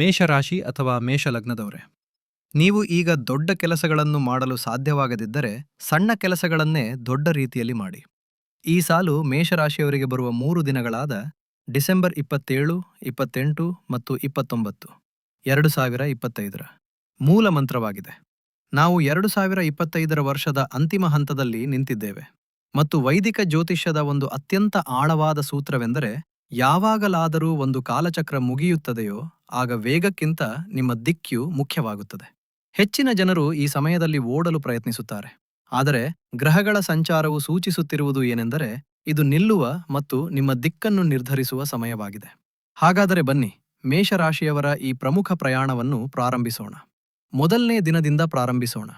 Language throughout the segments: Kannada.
ಮೇಷರಾಶಿ ಅಥವಾ ಮೇಷಲಗ್ನದವರೇ, ನೀವು ಈಗ ದೊಡ್ಡ ಕೆಲಸಗಳನ್ನು ಮಾಡಲು ಸಾಧ್ಯವಾಗದಿದ್ದರೆ ಸಣ್ಣ ಕೆಲಸಗಳನ್ನೇ ದೊಡ್ಡ ರೀತಿಯಲ್ಲಿ ಮಾಡಿ. ಈ ಸಾಲು ಮೇಷರಾಶಿಯವರಿಗೆ ಬರುವ ಮೂರು ದಿನಗಳಾದ ಡಿಸೆಂಬರ್ ಇಪ್ಪತ್ತೇಳು, ಇಪ್ಪತ್ತೆಂಟು ಮತ್ತು ಇಪ್ಪತ್ತೊಂಬತ್ತು, ಎರಡು ಸಾವಿರ ಇಪ್ಪತ್ತೈದರ ಮೂಲ ಮಂತ್ರವಾಗಿದೆ. ನಾವು ಎರಡು ಸಾವಿರ ಇಪ್ಪತ್ತೈದರ ವರ್ಷದ ಅಂತಿಮ ಹಂತದಲ್ಲಿ ನಿಂತಿದ್ದೇವೆ ಮತ್ತು ವೈದಿಕ ಜ್ಯೋತಿಷ್ಯದ ಒಂದು ಅತ್ಯಂತ ಆಳವಾದ ಸೂತ್ರವೆಂದರೆ ಯಾವಾಗಲಾದರೂ ಒಂದು ಕಾಲಚಕ್ರ ಮುಗಿಯುತ್ತದೆಯೋ, ಆಗ ವೇಗಕ್ಕಿಂತ ನಿಮ್ಮ ದಿಕ್ಕು ಮುಖ್ಯವಾಗುತ್ತದೆ. ಹೆಚ್ಚಿನ ಜನರು ಈ ಸಮಯದಲ್ಲಿ ಓಡಲು ಪ್ರಯತ್ನಿಸುತ್ತಾರೆ. ಆದರೆ ಗ್ರಹಗಳ ಸಂಚಾರವು ಸೂಚಿಸುತ್ತಿರುವುದು ಏನೆಂದರೆ, ಇದು ನಿಲ್ಲುವ ಮತ್ತು ನಿಮ್ಮ ದಿಕ್ಕನ್ನು ನಿರ್ಧರಿಸುವ ಸಮಯವಾಗಿದೆ. ಹಾಗಾದರೆ ಬನ್ನಿ, ಮೇಷರಾಶಿಯವರ ಈ ಪ್ರಮುಖ ಪ್ರಯಾಣವನ್ನು ಪ್ರಾರಂಭಿಸೋಣ. ಮೊದಲನೇ ದಿನದಿಂದ ಪ್ರಾರಂಭಿಸೋಣ.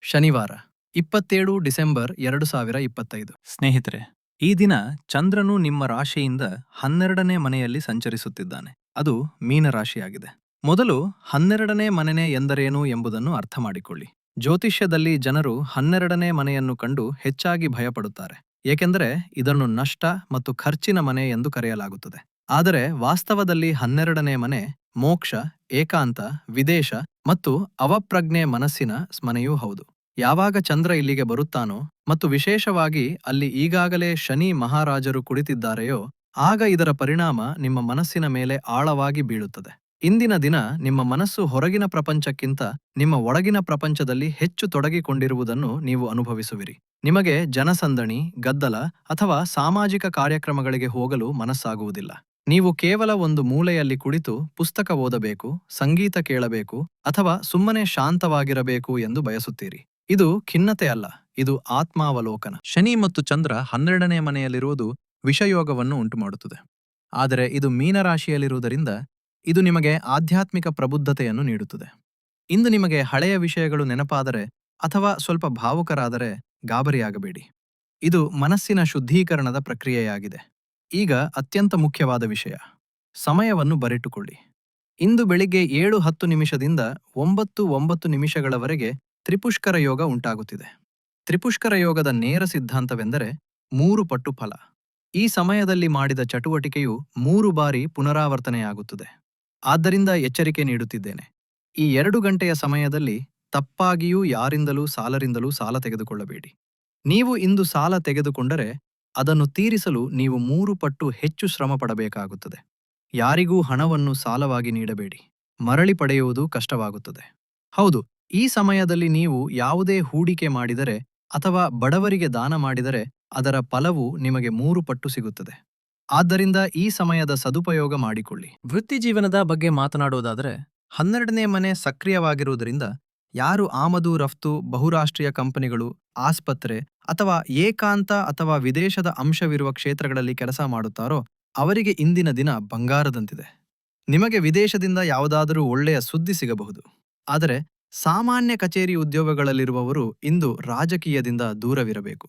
ಶನಿವಾರ, ಇಪ್ಪತ್ತೇಳು ಡಿಸೆಂಬರ್ ಎರಡು ಸಾವಿರ ಇಪ್ಪತ್ತೈದು. ಸ್ನೇಹಿತರೆ ಈ ದಿನ ಚಂದ್ರನು ನಿಮ್ಮ ರಾಶಿಯಿಂದ ಹನ್ನೆರಡನೇ ಮನೆಯಲ್ಲಿ ಸಂಚರಿಸುತ್ತಿದ್ದಾನೆ. ಅದು ಮೀನರಾಶಿಯಾಗಿದೆ. ಮೊದಲು ಹನ್ನೆರಡನೇ ಮನೆನೆ ಎಂದರೇನು ಎಂಬುದನ್ನು ಅರ್ಥ ಮಾಡಿಕೊಳ್ಳಿ. ಜ್ಯೋತಿಷ್ಯದಲ್ಲಿ ಜನರು ಹನ್ನೆರಡನೇ ಮನೆಯನ್ನು ಕಂಡು ಹೆಚ್ಚಾಗಿ ಭಯಪಡುತ್ತಾರೆ. ಏಕೆಂದರೆ ಇದನ್ನು ನಷ್ಟ ಮತ್ತು ಖರ್ಚಿನ ಮನೆ ಎಂದು ಕರೆಯಲಾಗುತ್ತದೆ. ಆದರೆ ವಾಸ್ತವದಲ್ಲಿ ಹನ್ನೆರಡನೇ ಮನೆ ಮೋಕ್ಷ, ಏಕಾಂತ, ವಿದೇಶ ಮತ್ತು ಅವಪ್ರಜ್ಞೆ ಮನಸ್ಸಿನ ಸ್ಮನೆಯೂ ಹೌದು. ಯಾವಾಗ ಚಂದ್ರ ಇಲ್ಲಿಗೆ ಬರುತ್ತಾನೋ ಮತ್ತು ವಿಶೇಷವಾಗಿ ಅಲ್ಲಿ ಈಗಾಗಲೇ ಶನಿ ಮಹಾರಾಜರು ಕುಳಿತಿದ್ದಾರೆಯೋ, ಆಗ ಇದರ ಪರಿಣಾಮ ನಿಮ್ಮ ಮನಸ್ಸಿನ ಮೇಲೆ ಆಳವಾಗಿ ಬೀಳುತ್ತದೆ. ಇಂದಿನ ದಿನ ನಿಮ್ಮ ಮನಸ್ಸು ಹೊರಗಿನ ಪ್ರಪಂಚಕ್ಕಿಂತ ನಿಮ್ಮ ಒಳಗಿನ ಪ್ರಪಂಚದಲ್ಲಿ ಹೆಚ್ಚು ತೊಡಗಿಕೊಂಡಿರುವುದನ್ನು ನೀವು ಅನುಭವಿಸುವಿರಿ. ನಿಮಗೆ ಜನಸಂದಣಿ, ಗದ್ದಲ ಅಥವಾ ಸಾಮಾಜಿಕ ಕಾರ್ಯಕ್ರಮಗಳಿಗೆ ಹೋಗಲು ಮನಸ್ಸಾಗುವುದಿಲ್ಲ. ನೀವು ಕೇವಲ ಒಂದು ಮೂಲೆಯಲ್ಲಿ ಕುಳಿತು ಪುಸ್ತಕ ಓದಬೇಕು, ಸಂಗೀತ ಕೇಳಬೇಕು ಅಥವಾ ಸುಮ್ಮನೆ ಶಾಂತವಾಗಿರಬೇಕು ಎಂದು ಬಯಸುತ್ತೀರಿ. ಇದು ಖಿನ್ನತೆ ಅಲ್ಲ, ಇದು ಆತ್ಮಾವಲೋಕನ. ಶನಿ ಮತ್ತು ಚಂದ್ರ ಹನ್ನೆರಡನೇ ಮನೆಯಲ್ಲಿರುವುದು ವಿಷಯೋಗವನ್ನು ಉಂಟುಮಾಡುತ್ತದೆ. ಆದರೆ ಇದು ಮೀನರಾಶಿಯಲ್ಲಿರುವುದರಿಂದ ಇದು ನಿಮಗೆ ಆಧ್ಯಾತ್ಮಿಕ ಪ್ರಬುದ್ಧತೆಯನ್ನು ನೀಡುತ್ತದೆ. ಇಂದು ನಿಮಗೆ ಹಳೆಯ ವಿಷಯಗಳು ನೆನಪಾದರೆ ಅಥವಾ ಸ್ವಲ್ಪ ಭಾವುಕರಾದರೆ ಗಾಬರಿಯಾಗಬೇಡಿ. ಇದು ಮನಸ್ಸಿನ ಶುದ್ಧೀಕರಣದ ಪ್ರಕ್ರಿಯೆಯಾಗಿದೆ. ಈಗ ಅತ್ಯಂತ ಮುಖ್ಯವಾದ ವಿಷಯ, ಸಮಯವನ್ನು ಬರಿಟ್ಟುಕೊಳ್ಳಿ ಇಂದು ಬೆಳಿಗ್ಗೆ ಏಳು ಹತ್ತು ನಿಮಿಷದಿಂದ ಒಂಬತ್ತು ಒಂಬತ್ತು ನಿಮಿಷಗಳವರೆಗೆ ತ್ರಿಪುಷ್ಕರ ಯೋಗ ಉಂಟಾಗುತ್ತಿದೆ. ತ್ರಿಪುಷ್ಕರ ಯೋಗದ ನೇರ ಸಿದ್ಧಾಂತವೆಂದರೆ ಮೂರು ಪಟ್ಟು ಫಲ. ಈ ಸಮಯದಲ್ಲಿ ಮಾಡಿದ ಚಟುವಟಿಕೆಯು ಮೂರು ಬಾರಿ ಪುನರಾವರ್ತನೆಯಾಗುತ್ತದೆ. ಆದ್ದರಿಂದ ಎಚ್ಚರಿಕೆ ನೀಡುತ್ತಿದ್ದೇನೆ. ಈ ಎರಡು ಗಂಟೆಯ ಸಮಯದಲ್ಲಿ ತಪ್ಪಾಗಿಯೂ ಯಾರಿಂದಲೂ ಸಾಲರಿಂದಲೂ ಸಾಲ ತೆಗೆದುಕೊಳ್ಳಬೇಡಿ. ನೀವು ಇಂದು ಸಾಲ ತೆಗೆದುಕೊಂಡರೆ ಅದನ್ನು ತೀರಿಸಲು ನೀವು ಮೂರು ಪಟ್ಟು ಹೆಚ್ಚು ಶ್ರಮ ಪಡಬೇಕಾಗುತ್ತದೆ. ಯಾರಿಗೂ ಹಣವನ್ನು ಸಾಲವಾಗಿ ನೀಡಬೇಡಿ. ಮರಳಿ ಪಡೆಯುವುದು ಕಷ್ಟವಾಗುತ್ತದೆ. ಹೌದು ಈ ಸಮಯದಲ್ಲಿ ನೀವು ಯಾವುದೇ ಹೂಡಿಕೆ ಮಾಡಿದರೆ ಅಥವಾ ಬಡವರಿಗೆ ದಾನ ಮಾಡಿದರೆ ಅದರ ಫಲವು ನಿಮಗೆ ಮೂರು ಪಟ್ಟು ಸಿಗುತ್ತದೆ. ಆದ್ದರಿಂದ ಈ ಸಮಯದ ಸದುಪಯೋಗ ಮಾಡಿಕೊಳ್ಳಿ. ವೃತ್ತಿಜೀವನದ ಬಗ್ಗೆ ಮಾತನಾಡುವುದಾದರೆ, ಹನ್ನೆರಡನೇ ಮನೆ ಸಕ್ರಿಯವಾಗಿರುವುದರಿಂದ ಯಾರು ಆಮದು, ರಫ್ತು, ಬಹುರಾಷ್ಟ್ರೀಯ ಕಂಪನಿಗಳು, ಆಸ್ಪತ್ರೆ ಅಥವಾ ಏಕಾಂತ ಅಥವಾ ವಿದೇಶದ ಅಂಶವಿರುವ ಕ್ಷೇತ್ರಗಳಲ್ಲಿ ಕೆಲಸ ಮಾಡುತ್ತಾರೋ ಅವರಿಗೆ ಇಂದಿನ ದಿನ ಬಂಗಾರದಂತಿದೆ. ನಿಮಗೆ ವಿದೇಶದಿಂದ ಯಾವುದಾದರೂ ಒಳ್ಳೆಯ ಸುದ್ದಿ ಸಿಗಬಹುದು. ಆದರೆ ಸಾಮಾನ್ಯ ಕಚೇರಿ ಉದ್ಯೋಗಗಳಲ್ಲಿರುವವರು ಇಂದು ರಾಜಕೀಯದಿಂದ ದೂರವಿರಬೇಕು.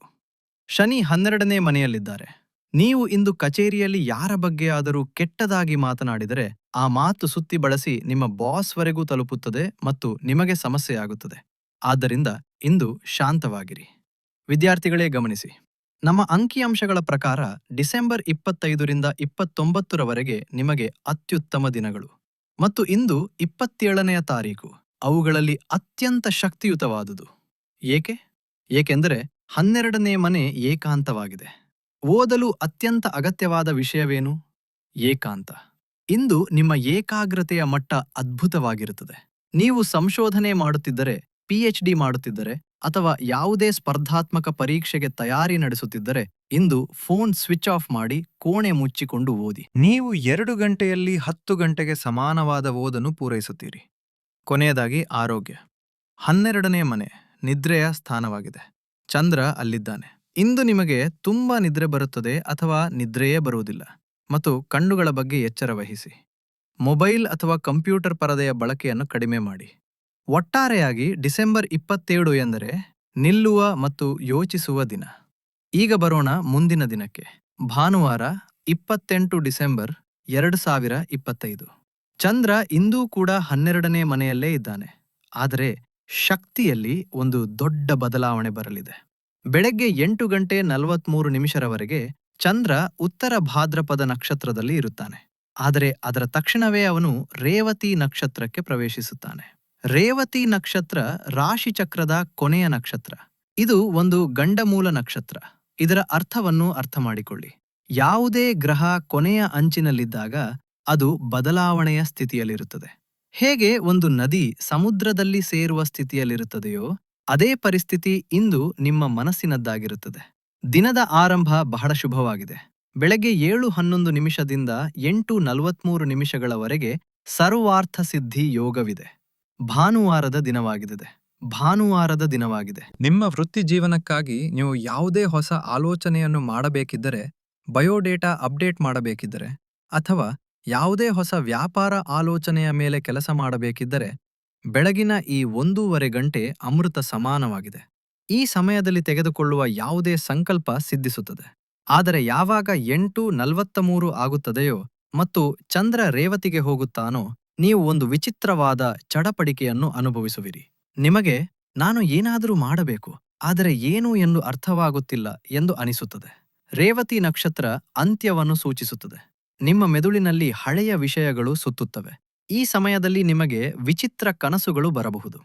ಶನಿ ಹನ್ನೆರಡನೇ ಮನೆಯಲ್ಲಿದ್ದಾರೆ. ನೀವು ಇಂದು ಕಚೇರಿಯಲ್ಲಿ ಯಾರ ಬಗ್ಗೆಯಾದರೂ ಕೆಟ್ಟದಾಗಿ ಮಾತನಾಡಿದರೆ ಆ ಮಾತು ಸುತ್ತಿ ಬಳಸಿ ನಿಮ್ಮ ಬಾಸ್ವರೆಗೂ ತಲುಪುತ್ತದೆ ಮತ್ತು ನಿಮಗೆ ಸಮಸ್ಯೆಯಾಗುತ್ತದೆ ಆದ್ದರಿಂದ ಇಂದು ಶಾಂತವಾಗಿರಿ. ವಿದ್ಯಾರ್ಥಿಗಳೇ ಗಮನಿಸಿ. ನಮ್ಮ ಅಂಕಿಅಂಶಗಳ ಪ್ರಕಾರ ಡಿಸೆಂಬರ್ ಇಪ್ಪತ್ತೈದರಿಂದ ಇಪ್ಪತ್ತೊಂಬತ್ತರವರೆಗೆ ನಿಮಗೆ ಅತ್ಯುತ್ತಮ ದಿನಗಳು. ಮತ್ತು ಇಂದು ಇಪ್ಪತ್ತೇಳನೆಯ ತಾರೀಕು. ಅವುಗಳಲ್ಲಿ ಅತ್ಯಂತ ಶಕ್ತಿಯುತವಾದುದು. ಏಕೆ? ಏಕೆಂದರೆ ಹನ್ನೆರಡನೇ ಮನೆ ಏಕಾಂತವಾಗಿದೆ. ಓದಲು ಅತ್ಯಂತ ಅಗತ್ಯವಾದ ವಿಷಯವೇನು? ಏಕಾಂತ. ಇಂದು ನಿಮ್ಮ ಏಕಾಗ್ರತೆಯ ಮಟ್ಟ ಅದ್ಭುತವಾಗಿರುತ್ತದೆ. ನೀವು ಸಂಶೋಧನೆ ಮಾಡುತ್ತಿದ್ದರೆ ಪಿಎಚ್ ಡಿ ಮಾಡುತ್ತಿದ್ದರೆ, ಅಥವಾ ಯಾವುದೇ ಸ್ಪರ್ಧಾತ್ಮಕ ಪರೀಕ್ಷೆಗೆ ತಯಾರಿ ನಡೆಸುತ್ತಿದ್ದರೆ, ಇಂದು ಫೋನ್ ಸ್ವಿಚ್ ಆಫ್ ಮಾಡಿ ಕೋಣೆ ಮುಚ್ಚಿಕೊಂಡು ಓದಿ. ನೀವು ಎರಡು ಗಂಟೆಯಲ್ಲಿ ಹತ್ತು ಗಂಟೆಗೆ ಸಮಾನವಾದ ಓದನ್ನು ಪೂರೈಸುತ್ತೀರಿ. ಕೊನೆಯದಾಗಿ ಆರೋಗ್ಯ. ಹನ್ನೆರಡನೇ ಮನೆ, ನಿದ್ರೆಯ ಸ್ಥಾನವಾಗಿದೆ. ಚಂದ್ರ ಅಲ್ಲಿದ್ದಾನೆ. ಇಂದು ನಿಮಗೆ ತುಂಬಾ ನಿದ್ರೆ ಬರುತ್ತದೆ ಅಥವಾ ನಿದ್ರೆಯೇ ಬರುವುದಿಲ್ಲ. ಮತ್ತು ಕಣ್ಣುಗಳ ಬಗ್ಗೆ ಎಚ್ಚರ ವಹಿಸಿ. ಮೊಬೈಲ್ ಅಥವಾ ಕಂಪ್ಯೂಟರ್ ಪರದೆಯ ಬಳಕೆಯನ್ನು ಕಡಿಮೆ ಮಾಡಿ. ಒಟ್ಟಾರೆಯಾಗಿ ಡಿಸೆಂಬರ್ ಇಪ್ಪತ್ತೇಳು ಎಂದರೆ ನಿಲ್ಲುವ ಮತ್ತು ಯೋಚಿಸುವ ದಿನ. ಈಗ ಬರೋಣ ಮುಂದಿನ ದಿನಕ್ಕೆ. ಭಾನುವಾರ ಇಪ್ಪತ್ತೆಂಟು ಡಿಸೆಂಬರ್ ಎರಡು ಸಾವಿರ ಇಪ್ಪತ್ತೈದು. ಚಂದ್ರ ಇಂದೂ ಕೂಡ ಹನ್ನೆರಡನೇ ಮನೆಯಲ್ಲೇ ಇದ್ದಾನೆ. ಆದರೆ ಶಕ್ತಿಯಲ್ಲಿ ಒಂದು ದೊಡ್ಡ ಬದಲಾವಣೆ ಬರಲಿದೆ. ಬೆಳಗ್ಗೆ ಎಂಟು ಗಂಟೆ ನಲವತ್ಮೂರು ನಿಮಿಷರವರೆಗೆ ಚಂದ್ರ ಉತ್ತರ ಭಾದ್ರಪದ ನಕ್ಷತ್ರದಲ್ಲಿ ಇರುತ್ತಾನೆ. ಆದರೆ ಅದರ ತಕ್ಷಣವೇ ಅವನು ರೇವತಿ ನಕ್ಷತ್ರಕ್ಕೆ ಪ್ರವೇಶಿಸುತ್ತಾನೆ. ರೇವತಿ ನಕ್ಷತ್ರ ರಾಶಿಚಕ್ರದ ಕೊನೆಯ ನಕ್ಷತ್ರ. ಇದು ಒಂದು ಗಂಡಮೂಲ ನಕ್ಷತ್ರ. ಇದರ ಅರ್ಥವನ್ನು ಅರ್ಥ ಮಾಡಿಕೊಳ್ಳಿ ಯಾವುದೇ ಗ್ರಹ ಕೊನೆಯ ಅಂಚಿನಲ್ಲಿದ್ದಾಗ ಅದು ಬದಲಾವಣೆಯ ಸ್ಥಿತಿಯಲ್ಲಿರುತ್ತದೆ. ಹೇಗೆ ಒಂದು ನದಿ ಸಮುದ್ರದಲ್ಲಿ ಸೇರುವ ಸ್ಥಿತಿಯಲ್ಲಿರುತ್ತದೆಯೋ ಅದೇ ಪರಿಸ್ಥಿತಿ ಇಂದು ನಿಮ್ಮ ಮನಸ್ಸಿನದ್ದಾಗಿರುತ್ತದೆ. ದಿನದ ಆರಂಭ ಬಹಳ ಶುಭವಾಗಿದೆ. ಬೆಳಗ್ಗೆ ಏಳು ಹನ್ನೊಂದು ನಿಮಿಷದಿಂದ ಎಂಟು ನಲವತ್ಮೂರು ನಿಮಿಷಗಳವರೆಗೆ ಸರ್ವಾರ್ಥ ಸಿದ್ಧಿ ಯೋಗವಿದೆ. ಭಾನುವಾರದ ದಿನವಾಗಿದೆ ಭಾನುವಾರದ ದಿನವಾಗಿದೆ. ನಿಮ್ಮ ವೃತ್ತಿ ಜೀವನಕ್ಕಾಗಿ ನೀವು ಯಾವುದೇ ಹೊಸ ಆಲೋಚನೆಯನ್ನು ಮಾಡಬೇಕಿದ್ದರೆ, ಬಯೋಡೇಟಾ ಅಪ್ಡೇಟ್ ಮಾಡಬೇಕಿದ್ದರೆ, ಅಥವಾ ಯಾವುದೇ ಹೊಸ ವ್ಯಾಪಾರ ಆಲೋಚನೆಯ ಮೇಲೆ ಕೆಲಸ ಮಾಡಬೇಕಿದ್ದರೆ ಬೆಳಗಿನ ಈ ಒಂದೂವರೆ ಗಂಟೆ ಅಮೃತ ಸಮಾನವಾಗಿದೆ. ಈ ಸಮಯದಲ್ಲಿ ತೆಗೆದುಕೊಳ್ಳುವ ಯಾವುದೇ ಸಂಕಲ್ಪ ಸಿದ್ಧಿಸುತ್ತದೆ. ಆದರೆ ಯಾವಾಗ ಎಂಟು ನಲವತ್ತ ಮೂರು ಆಗುತ್ತದೆಯೋ ಮತ್ತು ಚಂದ್ರ ರೇವತಿಗೆ ಹೋಗುತ್ತಾನೋ ನೀವು ಒಂದು ವಿಚಿತ್ರವಾದ ಚಡಪಡಿಕೆಯನ್ನು ಅನುಭವಿಸುವಿರಿ. ನಿಮಗೆ ನಾನು ಏನಾದರೂ ಮಾಡಬೇಕು, ಆದರೆ ಏನು ಎಂದು ಅರ್ಥವಾಗುತ್ತಿಲ್ಲ ಎಂದು ಅನಿಸುತ್ತದೆ. ರೇವತಿ ನಕ್ಷತ್ರ ಅಂತ್ಯವನ್ನು ಸೂಚಿಸುತ್ತದೆ. ನಿಮ್ಮ ಮೆದುಳಿನಲ್ಲಿ ಹಳೆಯ ವಿಷಯಗಳು ಸುತ್ತುತ್ತವೆ. ಈ ಸಮಯದಲ್ಲಿ ನಿಮಗೆ ವಿಚಿತ್ರ ಕನಸುಗಳು ಬರಬಹುದು.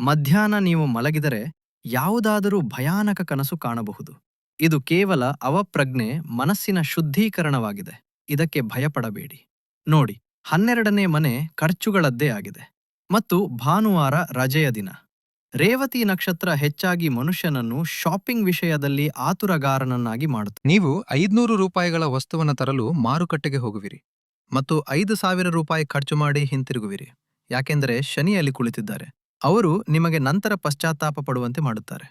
ಮಧ್ಯಾಹ್ನ ನೀವು ಮಲಗಿದರೆ ಯಾವುದಾದರೂ ಭಯಾನಕ ಕನಸು ಕಾಣಬಹುದು. ಇದು ಕೇವಲ ಅವಪ್ರಜ್ಞೆ ಮನಸ್ಸಿನ ಶುದ್ಧೀಕರಣವಾಗಿದೆ. ಇದಕ್ಕೆ ಭಯಪಡಬೇಡಿ. ನೋಡಿ, ಹನ್ನೆರಡನೇ ಮನೆ ಖರ್ಚುಗಳದ್ದೇ ಆಗಿದೆ. ಮತ್ತು ಭಾನುವಾರ ರಜೆಯ ದಿನ. ರೇವತಿ ನಕ್ಷತ್ರ ಹೆಚ್ಚಾಗಿ ಮನುಷ್ಯನನ್ನು ಶಾಪಿಂಗ್ ವಿಷಯದಲ್ಲಿ ಆತುರಗಾರನನ್ನಾಗಿ ಮಾಡುತ್ತೆ. ನೀವು ಐದ್ನೂರು ರೂಪಾಯಿಗಳ ವಸ್ತುವನ್ನು ತರಲು ಮಾರುಕಟ್ಟೆಗೆ ಹೋಗುವಿರಿ ಮತ್ತು ಐದು ಸಾವಿರ ರೂಪಾಯಿ ಖರ್ಚು ಮಾಡಿ ಹಿಂತಿರುಗುವಿರಿ. ಯಾಕೆಂದರೆ ಶನಿಯಲ್ಲಿ ಕುಳಿತಿದ್ದಾರೆ. ಅವರು ನಿಮಗೆ ನಂತರ ಪಶ್ಚಾತ್ತಾಪ ಪಡುವಂತೆ ಮಾಡುತ್ತಾರೆ.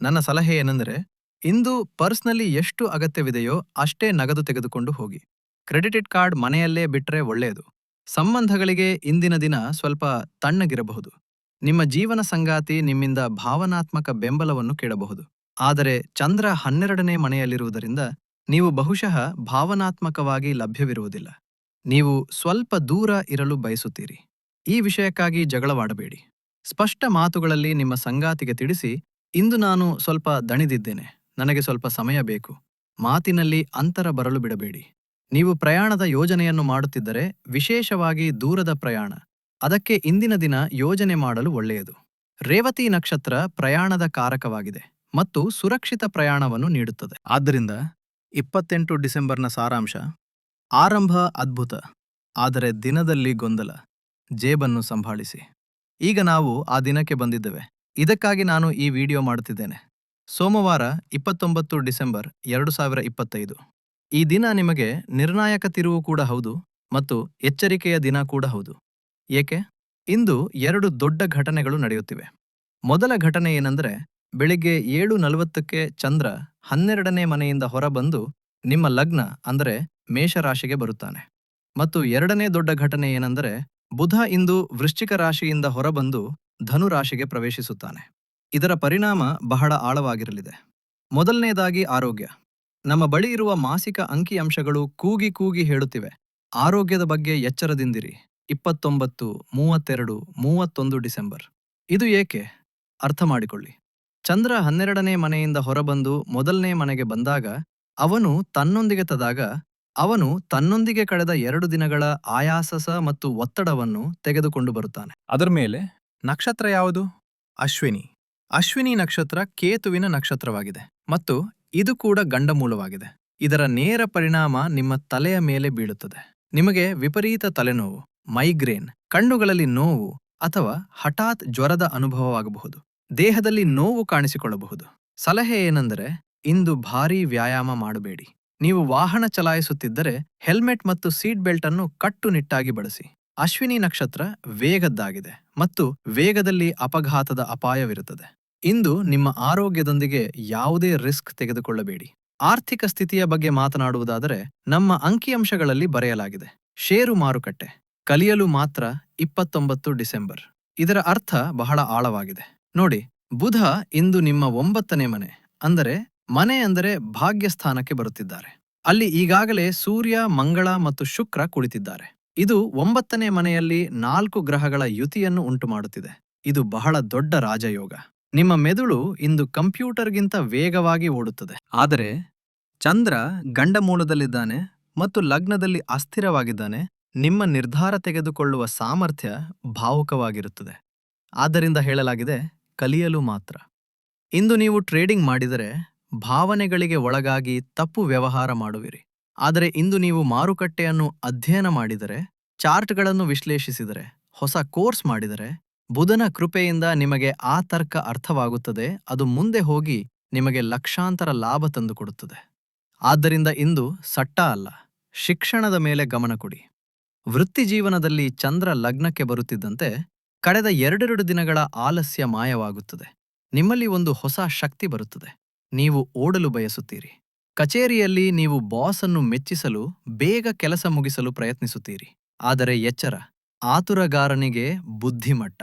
ನನ್ನ ಸಲಹೆ ಏನೆಂದರೆ, ಇಂದು ಪರ್ಸ್ನಲ್ಲಿ ಎಷ್ಟು ಅಗತ್ಯವಿದೆಯೋ ಅಷ್ಟೇ ನಗದು ತೆಗೆದುಕೊಂಡು ಹೋಗಿ. ಕ್ರೆಡಿಟ್ ಕಾರ್ಡ್ ಮನೆಯಲ್ಲೇ ಬಿಟ್ಟರೆ ಒಳ್ಳೆಯದು ಸಂಬಂಧಗಳಿಗೆ ಇಂದಿನ ದಿನ ಸ್ವಲ್ಪ ತಣ್ಣಗಿರಬಹುದು. ನಿಮ್ಮ ಜೀವನ ಸಂಗಾತಿ ನಿಮ್ಮಿಂದ ಭಾವನಾತ್ಮಕ ಬೆಂಬಲವನ್ನು ಕೇಳಬಹುದು. ಆದರೆ ಚಂದ್ರ ಹನ್ನೆರಡನೇ ಮನೆಯಲ್ಲಿರುವುದರಿಂದ ನೀವು ಬಹುಶಃ ಭಾವನಾತ್ಮಕವಾಗಿ ಲಭ್ಯವಿರುವುದಿಲ್ಲ. ನೀವು ಸ್ವಲ್ಪ ದೂರ ಇರಲು ಬಯಸುತ್ತೀರಿ. ಈ ವಿಷಯಕ್ಕಾಗಿ ಜಗಳವಾಡಬೇಡಿ. ಸ್ಪಷ್ಟ ಮಾತುಗಳಲ್ಲಿ ನಿಮ್ಮ ಸಂಗಾತಿಗೆ ತಿಳಿಸಿ, ಇಂದು ನಾನು ಸ್ವಲ್ಪ ದಣಿದಿದ್ದೇನೆ. ನನಗೆ ಸ್ವಲ್ಪ ಸಮಯ ಬೇಕು. ಮಾತಿನಲ್ಲಿ ಅಂತರ ಬರಲು ಬಿಡಬೇಡಿ. ನೀವು ಪ್ರಯಾಣದ ಯೋಜನೆಯನ್ನು ಮಾಡುತ್ತಿದ್ದರೆ ವಿಶೇಷವಾಗಿ ದೂರದ ಪ್ರಯಾಣ. ಅದಕ್ಕೆ ಇಂದಿನ ದಿನ ಯೋಜನೆ ಮಾಡಲು ಒಳ್ಳೆಯದು. ರೇವತಿ ನಕ್ಷತ್ರ ಪ್ರಯಾಣದ ಕಾರಕವಾಗಿದೆ ಮತ್ತು ಸುರಕ್ಷಿತ ಪ್ರಯಾಣವನ್ನು ನೀಡುತ್ತದೆ. ಆದ್ದರಿಂದ ಇಪ್ಪತ್ತೆಂಟು ಡಿಸೆಂಬರ್ನ ಸಾರಾಂಶ, ಆರಂಭ ಅದ್ಭುತ, ಆದರೆ ದಿನದಲ್ಲಿ ಗೊಂದಲ, ಜೇಬನ್ನು ಸಂಭಾಳಿಸಿ. ಈಗ ನಾವು ಆ ದಿನಕ್ಕೆ ಬಂದಿದ್ದೇವೆ. ಇದಕ್ಕಾಗಿ ನಾನು ಈ ವಿಡಿಯೋ ಮಾಡುತ್ತಿದ್ದೇನೆ. ಸೋಮವಾರ ಇಪ್ಪತ್ತೊಂಬತ್ತು ಡಿಸೆಂಬರ್ ಎರಡು ಸಾವಿರ ಇಪ್ಪತ್ತೈದು ಈ ದಿನ ನಿಮಗೆ ನಿರ್ಣಾಯಕ ತಿರುವು ಕೂಡ ಹೌದು ಮತ್ತು ಎಚ್ಚರಿಕೆಯ ದಿನ ಕೂಡ ಹೌದು. ಏಕೆ? ಇಂದು ಎರಡು ದೊಡ್ಡ ಘಟನೆಗಳು ನಡೆಯುತ್ತಿವೆ. ಮೊದಲ ಘಟನೆ ಏನೆಂದರೆ, ಬೆಳಿಗ್ಗೆ ಏಳು ನಲವತ್ತಕ್ಕೆ ಚಂದ್ರ ಹನ್ನೆರಡನೇ ಮನೆಯಿಂದ ಹೊರಬಂದು ನಿಮ್ಮ ಲಗ್ನ, ಅಂದರೆ ಮೇಷರಾಶಿಗೆ ಬರುತ್ತಾನೆ. ಮತ್ತು ಎರಡನೇ ದೊಡ್ಡ ಘಟನೆ ಏನೆಂದರೆ, ಬುಧ ಇಂದು ವೃಶ್ಚಿಕ ರಾಶಿಯಿಂದ ಹೊರಬಂದು ಧನುರಾಶಿಗೆ ಪ್ರವೇಶಿಸುತ್ತಾನೆ. ಇದರ ಪರಿಣಾಮ ಬಹಳ ಆಳವಾಗಿರಲಿದೆ. ಮೊದಲನೇದಾಗಿ ಆರೋಗ್ಯ. ನಮ್ಮ ಬಳಿ ಇರುವ ಮಾಸಿಕ ಅಂಕಿಅಂಶಗಳು ಕೂಗಿ ಕೂಗಿ ಹೇಳುತ್ತಿವೆ. ಆರೋಗ್ಯದ ಬಗ್ಗೆ ಎಚ್ಚರದಿಂದಿರಿ. ಇಪ್ಪತ್ತೊಂಬತ್ತು ಮೂವತ್ತೆರಡು ಮೂವತ್ತೊಂದು ಡಿಸೆಂಬರ್. ಇದು ಏಕೆ? ಅರ್ಥ ಮಾಡಿಕೊಳ್ಳಿ. ಚಂದ್ರ ಹನ್ನೆರಡನೇ ಮನೆಯಿಂದ ಹೊರಬಂದು ಮೊದಲನೇ ಮನೆಗೆ ಬಂದಾಗ ಅವನು ತನ್ನೊಂದಿಗೆ ತದಾಗ ಅವನು ತನ್ನೊಂದಿಗೆ ಕಳೆದ ಎರಡು ದಿನಗಳ ಆಯಾಸಸ ಮತ್ತು ಒತ್ತಡವನ್ನು ತೆಗೆದುಕೊಂಡು ಬರುತ್ತಾನೆ. ಅದರ ಮೇಲೆ? ನಕ್ಷತ್ರ ಯಾವುದು? ಅಶ್ವಿನಿ. ಅಶ್ವಿನಿ ನಕ್ಷತ್ರ ಕೇತುವಿನ ನಕ್ಷತ್ರವಾಗಿದೆ ಮತ್ತು ಇದು ಕೂಡ ಗಂಡಮೂಲವಾಗಿದೆ. ಇದರ ನೇರ ಪರಿಣಾಮ ನಿಮ್ಮ ತಲೆಯ ಮೇಲೆ ಬೀಳುತ್ತದೆ. ನಿಮಗೆ ವಿಪರೀತ ತಲೆನೋವು. ಮೈಗ್ರೇನ್, ಕಣ್ಣುಗಳಲ್ಲಿ ನೋವು ಅಥವಾ ಹಠಾತ್ ಜ್ವರದ ಅನುಭವವಾಗಬಹುದು. ದೇಹದಲ್ಲಿ ನೋವು ಕಾಣಿಸಿಕೊಳ್ಳಬಹುದು. ಸಲಹೆ ಏನೆಂದರೆ, ಇಂದು ಭಾರೀ ವ್ಯಾಯಾಮ ಮಾಡಬೇಡಿ. ನೀವು ವಾಹನ ಚಲಾಯಿಸುತ್ತಿದ್ದರೆ ಹೆಲ್ಮೆಟ್ ಮತ್ತು ಸೀಟ್ ಬೆಲ್ಟ್ ಅನ್ನು ಕಟ್ಟುನಿಟ್ಟಾಗಿ ಬಳಸಿ. ಅಶ್ವಿನಿ ನಕ್ಷತ್ರ ವೇಗದ್ದಾಗಿದೆ ಮತ್ತು ವೇಗದಲ್ಲಿ ಅಪಘಾತದ ಅಪಾಯವಿರುತ್ತದೆ. ಇಂದು ನಿಮ್ಮ ಆರೋಗ್ಯದೊಂದಿಗೆ ಯಾವುದೇ ರಿಸ್ಕ್ ತೆಗೆದುಕೊಳ್ಳಬೇಡಿ. ಆರ್ಥಿಕ ಸ್ಥಿತಿಯ ಬಗ್ಗೆ ಮಾತನಾಡುವುದಾದರೆ, ನಮ್ಮ ಅಂಕಿಅಂಶಗಳಲ್ಲಿ ಬರೆಯಲಾಗಿದೆ, ಷೇರು ಮಾರುಕಟ್ಟೆ. ಕಲಿಯಲು ಮಾತ್ರ ಇಪ್ಪತ್ತೊಂಬತ್ತು ಡಿಸೆಂಬರ್. ಇದರ ಅರ್ಥ ಬಹಳ ಆಳವಾಗಿದೆ. ನೋಡಿ, ಬುಧ ಇಂದು ನಿಮ್ಮ ಒಂಬತ್ತನೇ ಮನೆ, ಅಂದರೆ ಮನೆ ಅಂದರೆ ಭಾಗ್ಯಸ್ಥಾನಕ್ಕೆ ಬರುತ್ತಿದ್ದಾರೆ. ಅಲ್ಲಿ ಈಗಾಗಲೇ ಸೂರ್ಯ, ಮಂಗಳ ಮತ್ತು ಶುಕ್ರ ಕುಳಿತಿದ್ದಾರೆ. ಇದು ಒಂಬತ್ತನೇ ಮನೆಯಲ್ಲಿ ನಾಲ್ಕು ಗ್ರಹಗಳ ಯುತಿಯನ್ನು ಉಂಟುಮಾಡುತ್ತಿದೆ. ಇದು ಬಹಳ ದೊಡ್ಡ ರಾಜಯೋಗ. ನಿಮ್ಮ ಮೆದುಳು ಇಂದು ಕಂಪ್ಯೂಟರ್ಗಿಂತ ವೇಗವಾಗಿ ಓಡುತ್ತದೆ. ಆದರೆ ಚಂದ್ರ ಗಂಡಮೂಲದಲ್ಲಿದ್ದಾನೆ ಮತ್ತು ಲಗ್ನದಲ್ಲಿ ಅಸ್ಥಿರವಾಗಿದ್ದಾನೆ. ನಿಮ್ಮ ನಿರ್ಧಾರ ತೆಗೆದುಕೊಳ್ಳುವ ಸಾಮರ್ಥ್ಯ ಭಾವುಕವಾಗಿರುತ್ತದೆ. ಆದ್ದರಿಂದ ಹೇಳಲಾಗಿದೆ, ಕಲಿಯಲು ಮಾತ್ರ. ಇಂದು ನೀವು ಟ್ರೇಡಿಂಗ್ ಮಾಡಿದರೆ, ಭಾವನೆಗಳಿಗೆ ಒಳಗಾಗಿ ತಪ್ಪು ವ್ಯವಹಾರ ಮಾಡುವಿರಿ. ಆದರೆ ಇಂದು ನೀವು ಮಾರುಕಟ್ಟೆಯನ್ನು ಅಧ್ಯಯನ ಮಾಡಿದರೆ, ಚಾರ್ಟ್ಗಳನ್ನು ವಿಶ್ಲೇಷಿಸಿದರೆ, ಹೊಸ ಕೋರ್ಸ್ ಮಾಡಿದರೆ, ಬುಧನ ಕೃಪೆಯಿಂದ ನಿಮಗೆ ಆ ತರ್ಕ ಅರ್ಥವಾಗುತ್ತದೆ, ಅದು ಮುಂದೆ ಹೋಗಿ ನಿಮಗೆ ಲಕ್ಷಾಂತರ ಲಾಭ ತಂದುಕೊಡುತ್ತದೆ. ಆದ್ದರಿಂದ ಇಂದು ಸಟ್ಟ ಅಲ್ಲ, ಶಿಕ್ಷಣದ ಮೇಲೆ ಗಮನ ಕೊಡಿ. ವೃತ್ತಿ ಜೀವನದಲ್ಲಿ ಚಂದ್ರ ಲಗ್ನಕ್ಕೆ ಬರುತ್ತಿದ್ದಂತೆ ಕಳೆದ ಎರಡೆರಡು ದಿನಗಳ ಆಲಸ್ಯ ಮಾಯವಾಗುತ್ತದೆ. ನಿಮ್ಮಲ್ಲಿ ಒಂದು ಹೊಸ ಶಕ್ತಿ ಬರುತ್ತದೆ. ನೀವು ಓಡಲು ಬಯಸುತ್ತೀರಿ. ಕಚೇರಿಯಲ್ಲಿ ನೀವು ಬಾಸ್ ಅನ್ನು ಮೆಚ್ಚಿಸಲು, ಬೇಗ ಕೆಲಸ ಮುಗಿಸಲು ಪ್ರಯತ್ನಿಸುತ್ತೀರಿ. ಆದರೆ ಎಚ್ಚರ, ಆತುರಗಾರನಿಗೆ ಬುದ್ಧಿಮಟ್ಟ.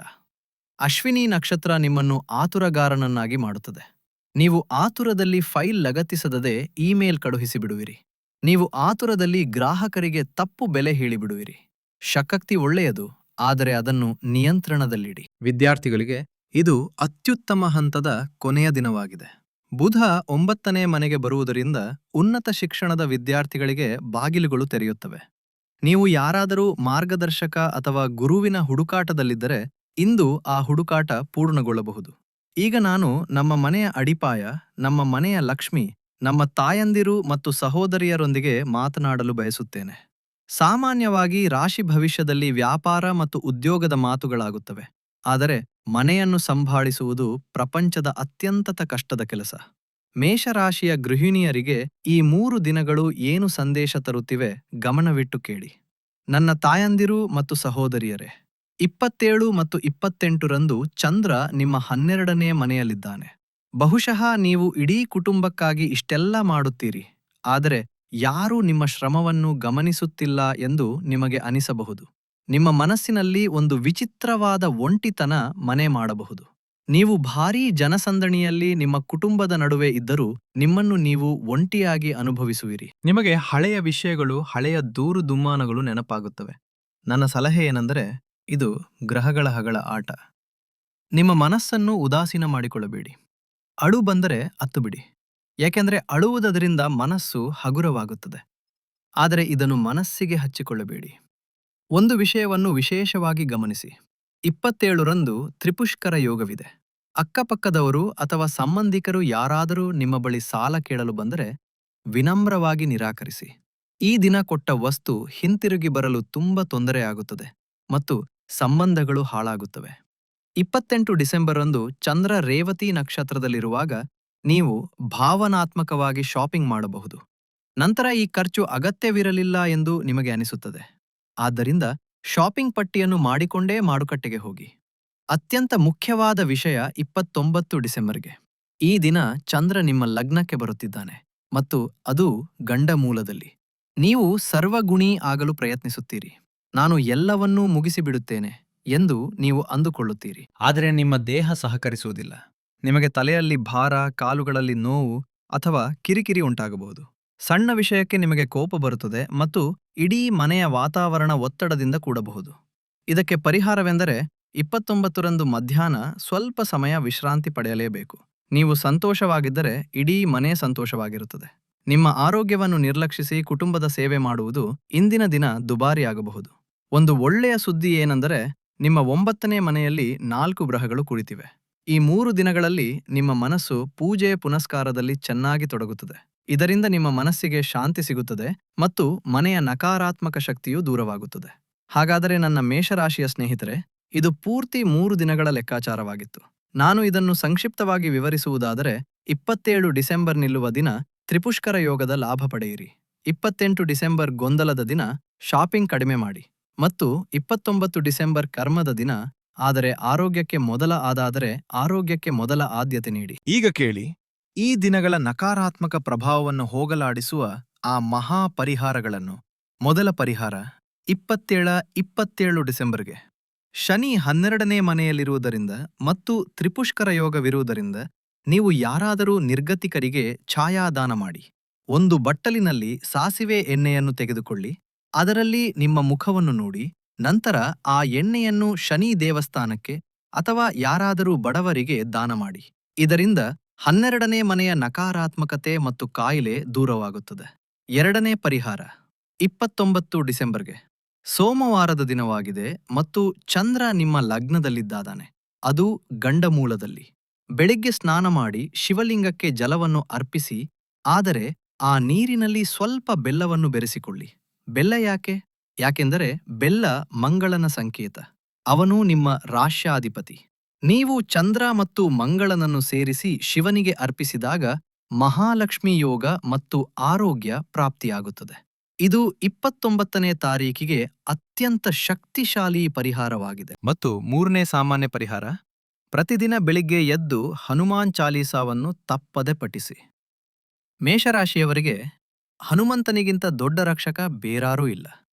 ಅಶ್ವಿನಿ ನಕ್ಷತ್ರ ನಿಮ್ಮನ್ನು ಆತುರಗಾರನನ್ನಾಗಿ ಮಾಡುತ್ತದೆ. ನೀವು ಆತುರದಲ್ಲಿ ಫೈಲ್ ಲಗತ್ತಿಸದದೆ ಇಮೇಲ್ ಕಳುಹಿಸಿಬಿಡುವಿರಿ. ನೀವು ಆತುರದಲ್ಲಿ ಗ್ರಾಹಕರಿಗೆ ತಪ್ಪು ಬೆಲೆ ಹೇಳಿಬಿಡುವಿರಿ. ಶಕಕ್ತಿ ಒಳ್ಳೆಯದು, ಆದರೆ ಅದನ್ನು ನಿಯಂತ್ರಣದಲ್ಲಿಡಿ. ವಿದ್ಯಾರ್ಥಿಗಳಿಗೆ ಇದು ಅತ್ಯುತ್ತಮ ಹಂತದ ಕೊನೆಯ ದಿನವಾಗಿದೆ. ಬುಧ ಒಂಬತ್ತನೇ ಮನೆಗೆ ಬರುವುದರಿಂದ ಉನ್ನತ ಶಿಕ್ಷಣದ ವಿದ್ಯಾರ್ಥಿಗಳಿಗೆ ಬಾಗಿಲುಗಳು ತೆರೆಯುತ್ತವೆ. ನೀವು ಯಾರಾದರೂ ಮಾರ್ಗದರ್ಶಕ ಅಥವಾ ಗುರುವಿನ ಹುಡುಕಾಟದಲ್ಲಿದ್ದರೆ ಇಂದು ಆ ಹುಡುಕಾಟ ಪೂರ್ಣಗೊಳ್ಳಬಹುದು. ಈಗ ನಾನು ನಮ್ಮ ಮನೆಯ ಅಡಿಪಾಯ, ನಮ್ಮ ಮನೆಯ ಲಕ್ಷ್ಮಿ ನಮ್ಮ ತಾಯಂದಿರು ಮತ್ತು ಸಹೋದರಿಯರೊಂದಿಗೆ ಮಾತನಾಡಲು ಬಯಸುತ್ತೇನೆ. ಸಾಮಾನ್ಯವಾಗಿ ರಾಶಿ ಭವಿಷ್ಯದಲ್ಲಿ ವ್ಯಾಪಾರ ಮತ್ತು ಉದ್ಯೋಗದ ಮಾತುಗಳಾಗುತ್ತವೆ. ಆದರೆ ಮನೆಯನ್ನು ಸಂಭಾಳಿಸುವುದು ಪ್ರಪಂಚದ ಅತ್ಯಂತ ಕಷ್ಟದ ಕೆಲಸ. ಮೇಷರಾಶಿಯ ಗೃಹಿಣಿಯರಿಗೆ ಈ ಮೂರು ದಿನಗಳು ಏನು ಸಂದೇಶ ತರುತ್ತಿವೆ ಗಮನವಿಟ್ಟು ಕೇಳಿ. ನನ್ನ ತಾಯಂದಿರು ಮತ್ತು ಸಹೋದರಿಯರೇ, ಇಪ್ಪತ್ತೇಳು ಮತ್ತು ಇಪ್ಪತ್ತೆಂಟರಂದು ಚಂದ್ರ ನಿಮ್ಮ ಹನ್ನೆರಡನೇ ಮನೆಯಲ್ಲಿದ್ದಾನೆ. ಬಹುಶಃ ನೀವು ಇಡೀ ಕುಟುಂಬಕ್ಕಾಗಿ ಇಷ್ಟೆಲ್ಲ ಮಾಡುತ್ತೀರಿ, ಆದರೆ ಯಾರೂ ನಿಮ್ಮ ಶ್ರಮವನ್ನು ಗಮನಿಸುತ್ತಿಲ್ಲ ಎಂದು ನಿಮಗೆ ಅನಿಸಬಹುದು. ನಿಮ್ಮ ಮನಸ್ಸಿನಲ್ಲಿ ಒಂದು ವಿಚಿತ್ರವಾದ ಒಂಟಿತನ ಮನೆ ಮಾಡಬಹುದು. ನೀವು ಭಾರೀ ಜನಸಂದಣಿಯಲ್ಲಿ ನಿಮ್ಮ ಕುಟುಂಬದ ನಡುವೆ ಇದ್ದರೂ ನಿಮ್ಮನ್ನು ನೀವು ಒಂಟಿಯಾಗಿ ಅನುಭವಿಸುವಿರಿ. ನಿಮಗೆ ಹಳೆಯ ವಿಷಯಗಳು, ಹಳೆಯ ದೂರು ದುಮ್ಮಾನಗಳು ನೆನಪಾಗುತ್ತವೆ. ನನ್ನ ಸಲಹೆ ಏನೆಂದರೆ, ಇದು ಗ್ರಹಗಳ ಹಗಳ ಆಟ. ನಿಮ್ಮ ಮನಸ್ಸನ್ನು ಉದಾಸೀನ ಮಾಡಿಕೊಳ್ಳಬೇಡಿ. ಅಳು ಬಂದರೆ ಅತ್ತು ಬಿಡಿ. ಯಾಕೆಂದರೆ ಅಳುವುದರಿಂದ ಮನಸ್ಸು ಹಗುರವಾಗುತ್ತದೆ. ಆದರೆ ಇದನ್ನು ಮನಸ್ಸಿಗೆ ಹಚ್ಚಿಕೊಳ್ಳಬೇಡಿ. ಒಂದು ವಿಷಯವನ್ನು ವಿಶೇಷವಾಗಿ ಗಮನಿಸಿ. ಇಪ್ಪತ್ತೇಳರಂದು ತ್ರಿಪುಷ್ಕರ ಯೋಗವಿದೆ. ಅಕ್ಕಪಕ್ಕದವರು ಅಥವಾ ಸಂಬಂಧಿಕರು ಯಾರಾದರೂ ನಿಮ್ಮ ಬಳಿ ಸಾಲ ಕೇಳಲು ಬಂದರೆ ವಿನಮ್ರವಾಗಿ ನಿರಾಕರಿಸಿ. ಈ ದಿನ ಕೊಟ್ಟ ವಸ್ತು ಹಿಂತಿರುಗಿ ಬರಲು ತುಂಬ ತೊಂದರೆಯಾಗುತ್ತದೆ ಮತ್ತು ಸಂಬಂಧಗಳು ಹಾಳಾಗುತ್ತವೆ. ಇಪ್ಪತ್ತೆಂಟು ಡಿಸೆಂಬರಂದು ಚಂದ್ರ ರೇವತಿ ನಕ್ಷತ್ರದಲ್ಲಿರುವಾಗ ನೀವು ಭಾವನಾತ್ಮಕವಾಗಿ ಶಾಪಿಂಗ್ ಮಾಡಬಹುದು. ನಂತರ ಈ ಖರ್ಚು ಅಗತ್ಯವಿರಲಿಲ್ಲ ಎಂದು ನಿಮಗೆ ಅನಿಸುತ್ತದೆ. ಆದ್ದರಿಂದ ಶಾಪಿಂಗ್ ಪಟ್ಟಿಯನ್ನು ಮಾಡಿಕೊಂಡೇ ಮಾರುಕಟ್ಟೆಗೆ ಹೋಗಿ. ಅತ್ಯಂತ ಮುಖ್ಯವಾದ ವಿಷಯ ಇಪ್ಪತ್ತೊಂಬತ್ತು ಡಿಸೆಂಬರ್ಗೆ. ಈ ದಿನ ಚಂದ್ರ ನಿಮ್ಮ ಲಗ್ನಕ್ಕೆ ಬರುತ್ತಿದ್ದಾನೆ ಮತ್ತು ಅದು ಗಂಡ ಮೂಲದಲ್ಲಿ. ನೀವು ಸರ್ವಗುಣಿ ಆಗಲು ಪ್ರಯತ್ನಿಸುತ್ತೀರಿ. ನಾನು ಎಲ್ಲವನ್ನೂ ಮುಗಿಸಿಬಿಡುತ್ತೇನೆ. ಎಂದು ನೀವು ಅಂದುಕೊಳ್ಳುತ್ತೀರಿ. ಆದರೆ ನಿಮ್ಮ ದೇಹ ಸಹಕರಿಸುವುದಿಲ್ಲ. ನಿಮಗೆ ತಲೆಯಲ್ಲಿ ಭಾರ, ಕಾಲುಗಳಲ್ಲಿ ನೋವು ಅಥವಾ ಕಿರಿಕಿರಿ ಉಂಟಾಗಬಹುದು. ಸಣ್ಣ ವಿಷಯಕ್ಕೆ ನಿಮಗೆ ಕೋಪ ಬರುತ್ತದೆ ಮತ್ತು ಇಡೀ ಮನೆಯ ವಾತಾವರಣ ಒತ್ತಡದಿಂದ ಕೂಡಬಹುದು. ಇದಕ್ಕೆ ಪರಿಹಾರವೆಂದರೆ ಇಪ್ಪತ್ತೊಂಬತ್ತರಂದು ಮಧ್ಯಾಹ್ನ ಸ್ವಲ್ಪ ಸಮಯ ವಿಶ್ರಾಂತಿ ಪಡೆಯಲೇಬೇಕು. ನೀವು ಸಂತೋಷವಾಗಿದ್ದರೆ ಇಡೀ ಮನೆ ಸಂತೋಷವಾಗಿರುತ್ತದೆ. ನಿಮ್ಮ ಆರೋಗ್ಯವನ್ನು ನಿರ್ಲಕ್ಷಿಸಿ ಕುಟುಂಬದ ಸೇವೆ ಮಾಡುವುದು ಇಂದಿನ ದಿನ ದುಬಾರಿಯಾಗಬಹುದು. ಒಂದು ಒಳ್ಳೆಯ ಸುದ್ದಿ ಏನೆಂದರೆ ನಿಮ್ಮ ಒಂಬತ್ತನೇ ಮನೆಯಲ್ಲಿ ನಾಲ್ಕು ಗ್ರಹಗಳು ಕುಳಿತಿವೆ. ಈ ಮೂರು ದಿನಗಳಲ್ಲಿ ನಿಮ್ಮ ಮನಸ್ಸು ಪೂಜೆಯ ಪುನಸ್ಕಾರದಲ್ಲಿ ಚೆನ್ನಾಗಿ ತೊಡಗುತ್ತದೆ. ಇದರಿಂದ ನಿಮ್ಮ ಮನಸ್ಸಿಗೆ ಶಾಂತಿ ಸಿಗುತ್ತದೆ ಮತ್ತು ಮನೆಯ ನಕಾರಾತ್ಮಕ ಶಕ್ತಿಯು ದೂರವಾಗುತ್ತದೆ. ಹಾಗಾದರೆ ನನ್ನ ಮೇಷರಾಶಿಯ ಸ್ನೇಹಿತರೆ, ಇದು ಪೂರ್ತಿ ಮೂರು ದಿನಗಳ ಲೆಕ್ಕಾಚಾರವಾಗಿತ್ತು. ನಾನು ಇದನ್ನು ಸಂಕ್ಷಿಪ್ತವಾಗಿ ವಿವರಿಸುವುದಾದರೆ, ಇಪ್ಪತ್ತೇಳು ಡಿಸೆಂಬರ್ ನಿಲ್ಲುವ ದಿನ ತ್ರಿಪುಷ್ಕರ ಯೋಗದ ಲಾಭ ಪಡೆಯಿರಿ. ಇಪ್ಪತ್ತೆಂಟು ಡಿಸೆಂಬರ್ ಗೊಂದಲದ ದಿನ ಶಾಪಿಂಗ್ ಕಡಿಮೆ ಮಾಡಿ. ಮತ್ತು ಇಪ್ಪತ್ತೊಂಬತ್ತು ಡಿಸೆಂಬರ್ ಕರ್ಮದ ದಿನ, ಆದರೆ ಆರೋಗ್ಯಕ್ಕೆ ಮೊದಲ ಆದಾದರೆ ಆರೋಗ್ಯಕ್ಕೆ ಮೊದಲ ಆದ್ಯತೆ ನೀಡಿ. ಈಗ ಕೇಳಿ, ಈ ದಿನಗಳ ನಕಾರಾತ್ಮಕ ಪ್ರಭಾವವನ್ನು ಹೋಗಲಾಡಿಸುವ ಆ ಮಹಾ ಪರಿಹಾರಗಳನ್ನು. ಮೊದಲ ಪರಿಹಾರ, ಇಪ್ಪತ್ತೇಳ, ಇಪ್ಪತ್ತೇಳು ಡಿಸೆಂಬರ್ಗೆ. ಶನಿ ಹನ್ನೆರಡನೇ ಮನೆಯಲ್ಲಿರುವುದರಿಂದ ಮತ್ತು ತ್ರಿಪುಷ್ಕರ ಯೋಗವಿರುವುದರಿಂದ ನೀವು ಯಾರಾದರೂ ನಿರ್ಗತಿಕರಿಗೆ ಛಾಯಾದಾನ ಮಾಡಿ. ಒಂದು ಬಟ್ಟಲಿನಲ್ಲಿ ಸಾಸಿವೆ ಎಣ್ಣೆಯನ್ನು ತೆಗೆದುಕೊಳ್ಳಿ. ಅದರಲ್ಲಿ ನಿಮ್ಮ ಮುಖವನ್ನು ನೋಡಿ, ನಂತರ ಆ ಎಣ್ಣೆಯನ್ನು ಶನಿ ದೇವಸ್ಥಾನಕ್ಕೆ ಅಥವಾ ಯಾರಾದರೂ ಬಡವರಿಗೆ ದಾನ ಮಾಡಿ ಇದರಿಂದ ಹನ್ನೆರಡನೇ ಮನೆಯ ನಕಾರಾತ್ಮಕತೆ ಮತ್ತು ಕಾಯಿಲೆ ದೂರವಾಗುತ್ತದೆ. ಎರಡನೇ ಪರಿಹಾರ, ಇಪ್ಪತ್ತೊಂಬತ್ತು ಡಿಸೆಂಬರ್ಗೆ. ಸೋಮವಾರದ ದಿನವಾಗಿದೆ ಮತ್ತು ಚಂದ್ರ ನಿಮ್ಮ ಲಗ್ನದಲ್ಲಿದ್ದಾದಾನೆ. ಅದು ಗಂಡಮೂಲದಲ್ಲಿ. ಬೆಳಿಗ್ಗೆ ಸ್ನಾನ ಮಾಡಿ ಶಿವಲಿಂಗಕ್ಕೆ ಜಲವನ್ನು ಅರ್ಪಿಸಿ, ಆದರೆ ಆ ನೀರಿನಲ್ಲಿ ಸ್ವಲ್ಪ ಬೆಲ್ಲವನ್ನು ಬೆರೆಸಿಕೊಳ್ಳಿ. ಬೆಲ್ಲ ಯಾಕೆ? ಯಾಕೆಂದರೆ ಬೆಲ್ಲ ಮಂಗಳನ ಸಂಕೇತ. ಅವನು ನಿಮ್ಮ ರಾಶ್ಯಾಧಿಪತಿ ನೀವು ಚಂದ್ರ ಮತ್ತು ಮಂಗಳನನ್ನು ಸೇರಿಸಿ ಶಿವನಿಗೆ ಅರ್ಪಿಸಿದಾಗ ಮಹಾಲಕ್ಷ್ಮಿ ಯೋಗ ಮತ್ತು ಆರೋಗ್ಯ ಪ್ರಾಪ್ತಿಯಾಗುತ್ತದೆ. ಇದು ಇಪ್ಪತ್ತೊಂಬತ್ತನೇ ತಾರೀಕಿಗೆ ಅತ್ಯಂತ ಶಕ್ತಿಶಾಲಿ ಪರಿಹಾರವಾಗಿದೆ. ಮತ್ತು ಮೂರನೇ ಸಾಮಾನ್ಯ ಪರಿಹಾರ? ಪ್ರತಿದಿನ ಬೆಳಿಗ್ಗೆ ಎದ್ದು ಹನುಮಾನ್ ಚಾಲೀಸಾವನ್ನು ತಪ್ಪದೆ ಪಠಿಸಿ. ಮೇಷರಾಶಿಯವರಿಗೆ ಹನುಮಂತನಿಗಿಂತ ದೊಡ್ಡ ರಕ್ಷಕ ಬೇರಾರೂ ಇಲ್ಲ.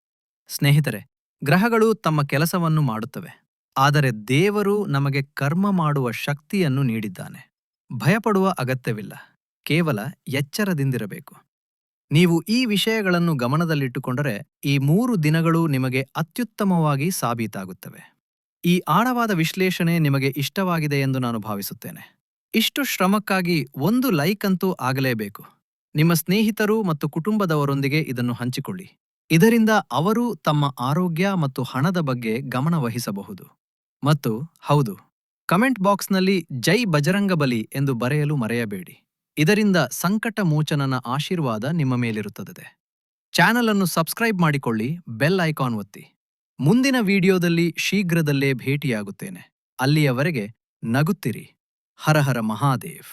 ಸ್ನೇಹಿತರೆ, ಗ್ರಹಗಳು ತಮ್ಮ ಕೆಲಸವನ್ನು ಮಾಡುತ್ತವೆ. ಆದರೆ ದೇವರು ನಮಗೆ ಕರ್ಮ ಮಾಡುವ ಶಕ್ತಿಯನ್ನು ನೀಡಿದ್ದಾನೆ. ಭಯಪಡುವ ಅಗತ್ಯವಿಲ್ಲ. ಕೇವಲ ಎಚ್ಚರದಿಂದಿರಬೇಕು. ನೀವು ಈ ವಿಷಯಗಳನ್ನು ಗಮನದಲ್ಲಿಟ್ಟುಕೊಂಡರೆ ಈ ಮೂರು ದಿನಗಳು ನಿಮಗೆ ಅತ್ಯುತ್ತಮವಾಗಿ ಸಾಬೀತಾಗುತ್ತವೆ. ಈ ಆಳವಾದ ವಿಶ್ಲೇಷಣೆ ನಿಮಗೆ ಇಷ್ಟವಾಗಿದೆ ಎಂದು ನಾನು ಭಾವಿಸುತ್ತೇನೆ. ಇಷ್ಟು ಶ್ರಮಕ್ಕಾಗಿ ಒಂದು ಲೈಕ್ ಅಂತೂ ಆಗಲೇಬೇಕು. ನಿಮ್ಮ ಸ್ನೇಹಿತರು ಮತ್ತು ಕುಟುಂಬದವರೊಂದಿಗೆ ಇದನ್ನು ಹಂಚಿಕೊಳ್ಳಿ. ಇದರಿಂದ ಅವರು ತಮ್ಮ ಆರೋಗ್ಯ ಮತ್ತು ಹಣದ ಬಗ್ಗೆ ಗಮನವಹಿಸಬಹುದು ಮತ್ತು ಹೌದು, ಕಮೆಂಟ್ ಬಾಕ್ಸ್ನಲ್ಲಿ ಜೈ ಬಜರಂಗಬಲಿ ಎಂದು ಬರೆಯಲು ಮರೆಯಬೇಡಿ. ಇದರಿಂದ ಸಂಕಟ ಮೋಚನನ ಆಶೀರ್ವಾದ ನಿಮ್ಮ ಮೇಲಿರುತ್ತದೆ. ಚಾನಲ್ ಅನ್ನು ಸಬ್ಸ್ಕ್ರೈಬ್ ಮಾಡಿಕೊಳ್ಳಿ, ಬೆಲ್ ಐಕಾನ್ ಒತ್ತಿ. ಮುಂದಿನ ವಿಡಿಯೋದಲ್ಲಿ ಶೀಘ್ರದಲ್ಲೇ ಭೇಟಿಯಾಗುತ್ತೇನೆ. ಅಲ್ಲಿಯವರೆಗೆ ನಗುತ್ತಿರಿ. ಹರಹರ ಹರ ಮಹಾದೇವ್.